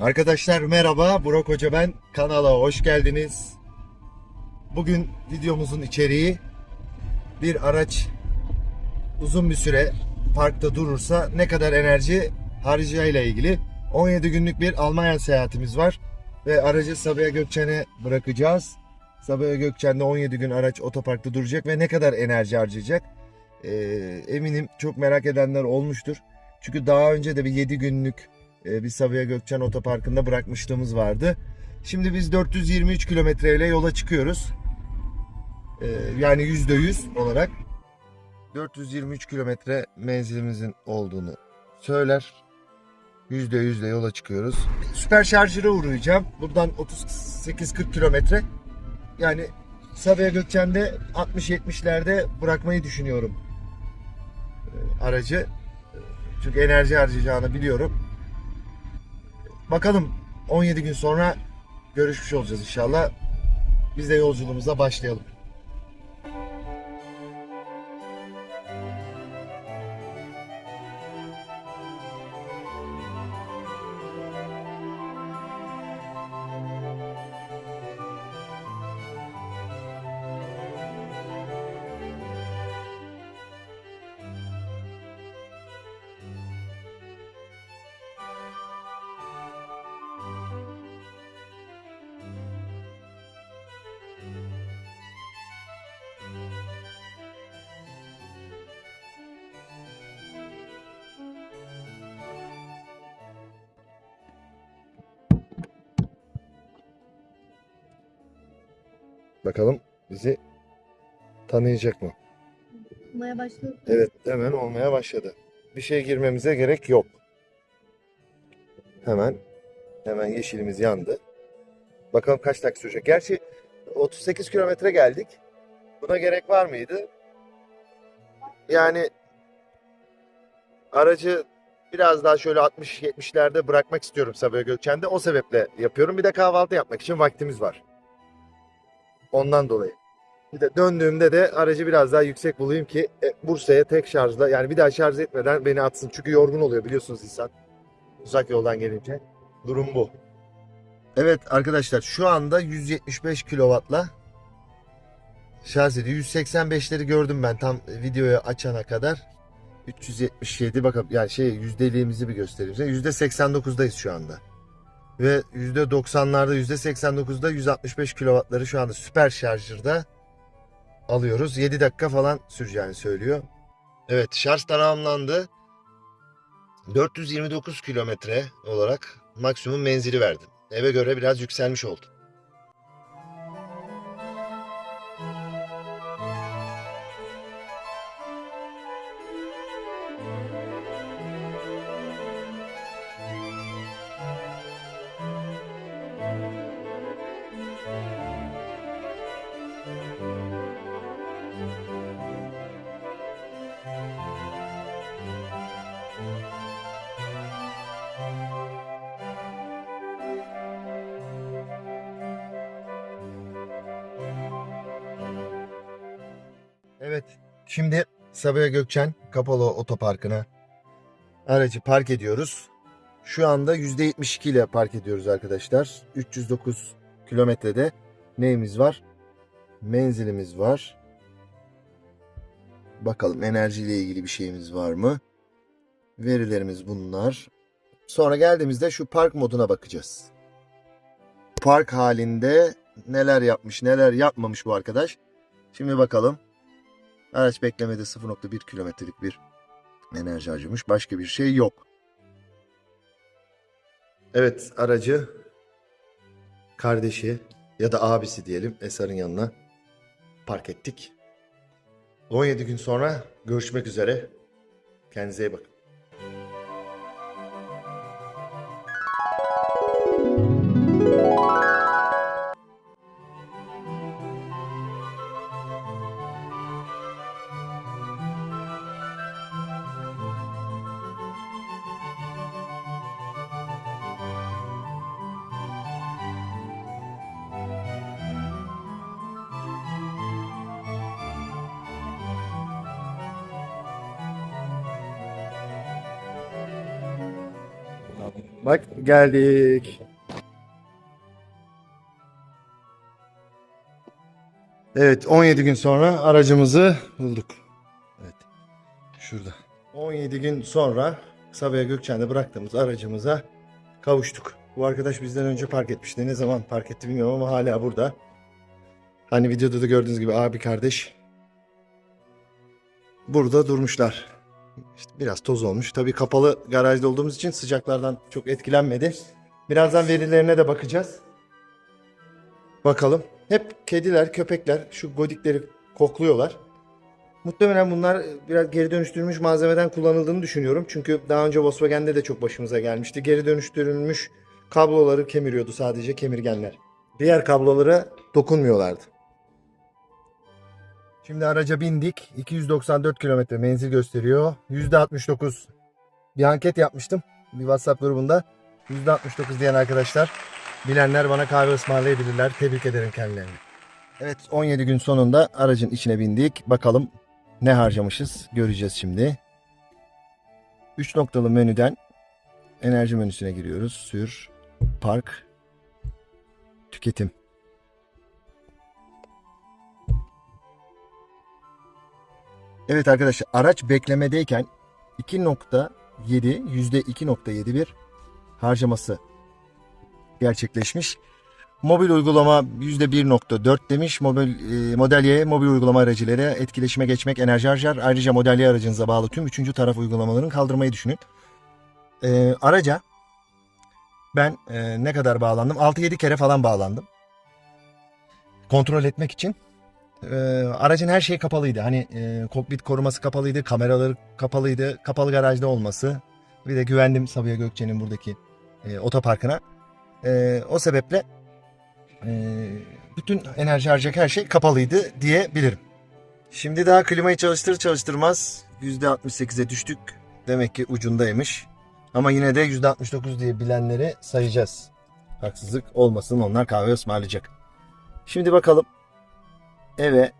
Arkadaşlar merhaba, Burak Hoca ben. Kanala hoş geldiniz. Bugün videomuzun içeriği bir araç uzun bir süre parkta durursa ne kadar enerji harcayacağıyla ilgili 17 günlük bir Almanya seyahatimiz var ve aracı Sabiha Gökçen'e bırakacağız. Sabiha Gökçen'de 17 gün araç otoparkta duracak ve ne kadar enerji harcayacak? Ee, eminim çok merak edenler olmuştur. Çünkü daha önce de bir 7 günlük e, bir Sabiha Gökçen Otoparkı'nda bırakmışlığımız vardı. Şimdi biz 423 kilometre ile yola çıkıyoruz. Ee, yani %100 olarak 423 kilometre menzilimizin olduğunu söyler. %100 ile yola çıkıyoruz. Süper şarjıra uğrayacağım. Buradan 38-40 kilometre. Yani Sabiha Gökçen'de 60-70'lerde bırakmayı düşünüyorum e, aracı. Çünkü enerji harcayacağını biliyorum. Bakalım 17 gün sonra görüşmüş olacağız inşallah. Biz de yolculuğumuza başlayalım. Bakalım bizi tanıyacak mı? Maya başladı. Evet hemen olmaya başladı. Bir şey girmemize gerek yok. Hemen hemen yeşilimiz yandı. Bakalım kaç dakika sürecek. Gerçi 38 kilometre geldik. Buna gerek var mıydı? Yani aracı biraz daha şöyle 60-70'lerde bırakmak istiyorum Sabiha Gökçen'de. O sebeple yapıyorum. Bir de kahvaltı yapmak için vaktimiz var. Ondan dolayı. Bir de döndüğümde de aracı biraz daha yüksek bulayım ki e, Bursa'ya tek şarjla yani bir daha şarj etmeden beni atsın. Çünkü yorgun oluyor biliyorsunuz insan. Uzak yoldan gelince. Durum bu. Evet arkadaşlar şu anda 175 kW'la şarj ediyor. 185'leri gördüm ben tam videoyu açana kadar. 377 bakalım yani şey yüzdeliğimizi bir göstereyim size. %89'dayız şu anda. Ve %90'larda %89'da 165 kW'ları şu anda süper şarjırda alıyoruz. 7 dakika falan süreceğini söylüyor. Evet şarj tamamlandı. 429 kilometre olarak maksimum menzili verdim. Eve göre biraz yükselmiş oldu. Evet şimdi Sabiha Gökçen Kapalı Otoparkı'na aracı park ediyoruz. Şu anda %72 ile park ediyoruz arkadaşlar. 309 kilometrede neyimiz var? Menzilimiz var. Bakalım enerjiyle ilgili bir şeyimiz var mı? Verilerimiz bunlar. Sonra geldiğimizde şu park moduna bakacağız. Park halinde neler yapmış, neler yapmamış bu arkadaş. Şimdi bakalım. Araç beklemede 0.1 kilometrelik bir enerji harcamış. Başka bir şey yok. Evet aracı kardeşi ya da abisi diyelim Esar'ın yanına park ettik. 17 gün sonra görüşmek üzere. Kendinize iyi bakın. Bak geldik. Evet 17 gün sonra aracımızı bulduk. Evet. Şurada. 17 gün sonra Sabiha Gökçen'de bıraktığımız aracımıza kavuştuk. Bu arkadaş bizden önce park etmişti. Ne zaman park etti bilmiyorum ama hala burada. Hani videoda da gördüğünüz gibi abi kardeş burada durmuşlar. İşte biraz toz olmuş. Tabii kapalı garajda olduğumuz için sıcaklardan çok etkilenmedi. Birazdan verilerine de bakacağız. Bakalım. Hep kediler, köpekler şu godikleri kokluyorlar. Muhtemelen bunlar biraz geri dönüştürülmüş malzemeden kullanıldığını düşünüyorum. Çünkü daha önce Volkswagen'de de çok başımıza gelmişti. Geri dönüştürülmüş kabloları kemiriyordu sadece kemirgenler. Diğer kablolara dokunmuyorlardı. Şimdi araca bindik. 294 kilometre menzil gösteriyor. %69 bir anket yapmıştım bir WhatsApp grubunda. %69 diyen arkadaşlar bilenler bana kahve ısmarlayabilirler. Tebrik ederim kendilerini. Evet 17 gün sonunda aracın içine bindik. Bakalım ne harcamışız göreceğiz şimdi. 3 noktalı menüden enerji menüsüne giriyoruz. Sür, park, tüketim. Evet arkadaşlar araç beklemedeyken 2.7 %2.71 harcaması gerçekleşmiş. Mobil uygulama %1.4 demiş. Mobil, e, Model Y mobil uygulama aracıları etkileşime geçmek enerji harcar. Ayrıca Model Y aracınıza bağlı tüm üçüncü taraf uygulamalarını kaldırmayı düşünün. E, araca ben e, ne kadar bağlandım? 6-7 kere falan bağlandım. Kontrol etmek için. E, aracın her şeyi kapalıydı. Hani e, kokpit koruması kapalıydı, kameraları kapalıydı, kapalı garajda olması. Bir de güvendim Sabiha Gökçen'in buradaki e, otoparkına. E, o sebeple e, bütün enerji harcayacak her şey kapalıydı diyebilirim. Şimdi daha klimayı çalıştır çalıştırmaz %68'e düştük. Demek ki ucundaymış. Ama yine de %69 diye bilenleri sayacağız. Haksızlık olmasın onlar kahve ısmarlayacak. Şimdi bakalım eve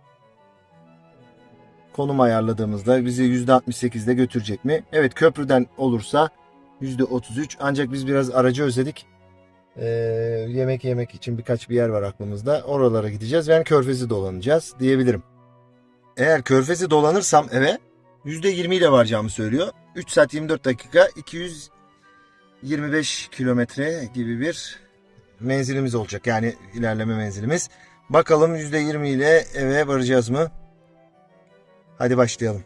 konum ayarladığımızda bizi %68'de götürecek mi? Evet köprüden olursa %33 ancak biz biraz aracı özledik. Ee, yemek yemek için birkaç bir yer var aklımızda. Oralara gideceğiz. Yani körfezi dolanacağız diyebilirim. Eğer körfezi dolanırsam eve %20 ile varacağımı söylüyor. 3 saat 24 dakika 225 kilometre gibi bir menzilimiz olacak. Yani ilerleme menzilimiz. Bakalım %20 ile eve varacağız mı? Hadi başlayalım.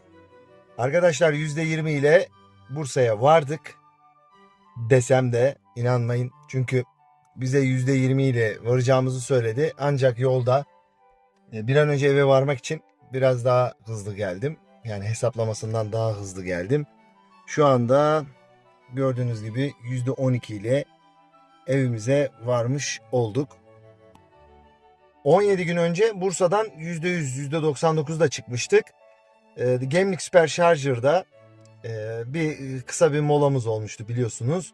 Arkadaşlar %20 ile Bursa'ya vardık desem de inanmayın. Çünkü bize %20 ile varacağımızı söyledi. Ancak yolda e, bir an önce eve varmak için biraz daha hızlı geldim. Yani hesaplamasından daha hızlı geldim. Şu anda gördüğünüz gibi %12 ile evimize varmış olduk. 17 gün önce Bursa'dan %100, %99'da çıkmıştık. E, Gemlik Süper Charger'da e, bir kısa bir molamız olmuştu biliyorsunuz.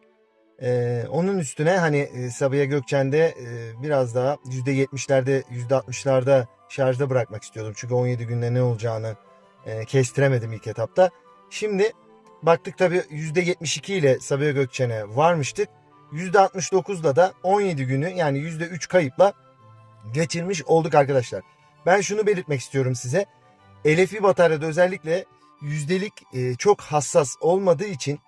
E, onun üstüne hani e, Sabiha Gökçen'de e, biraz daha %70'lerde %60'larda şarjda bırakmak istiyordum. Çünkü 17 günde ne olacağını e, kestiremedim ilk etapta. Şimdi baktık tabii %72 ile Sabiha Gökçen'e varmıştık. %69'da da 17 günü yani %3 kayıpla geçirmiş olduk arkadaşlar. Ben şunu belirtmek istiyorum size. LFP bataryada özellikle yüzdelik e, çok hassas olmadığı için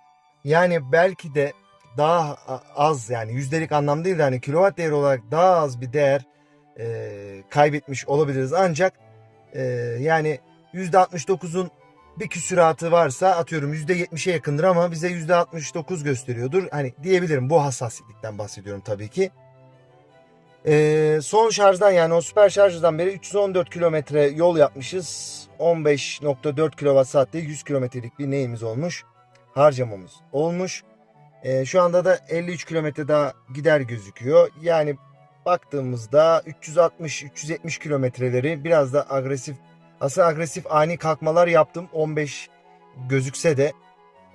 yani belki de daha az yani yüzdelik anlamda değil de hani kilowatt değeri olarak daha az bir değer e, kaybetmiş olabiliriz. Ancak e, yani %69'un bir küsuratı varsa atıyorum %70'e yakındır ama bize %69 gösteriyordur. Hani diyebilirim bu hassasiyetlikten bahsediyorum tabii ki. Ee, son şarjdan yani o süper şarjdan beri 314 kilometre yol yapmışız. 15.4 kWh saatte 100 kilometrelik bir neyimiz olmuş. Harcamamız olmuş. Ee, şu anda da 53 kilometre daha gider gözüküyor. Yani baktığımızda 360-370 kilometreleri biraz da agresif aslında agresif ani kalkmalar yaptım. 15 gözükse de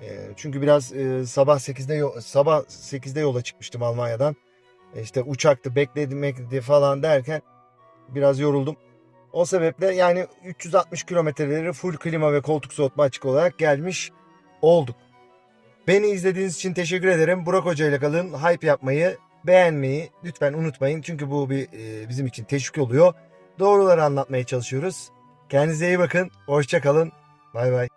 e, çünkü biraz e, sabah 8'de yo- sabah 8'de yola çıkmıştım Almanya'dan. İşte uçaktı bekledim bekledi falan derken biraz yoruldum. O sebeple yani 360 kilometreleri full klima ve koltuk soğutma açık olarak gelmiş olduk. Beni izlediğiniz için teşekkür ederim. Burak Hoca ile kalın. Hype yapmayı, beğenmeyi lütfen unutmayın. Çünkü bu bir e, bizim için teşvik oluyor. Doğruları anlatmaya çalışıyoruz. Kendinize iyi bakın. Hoşça kalın. Bay bay.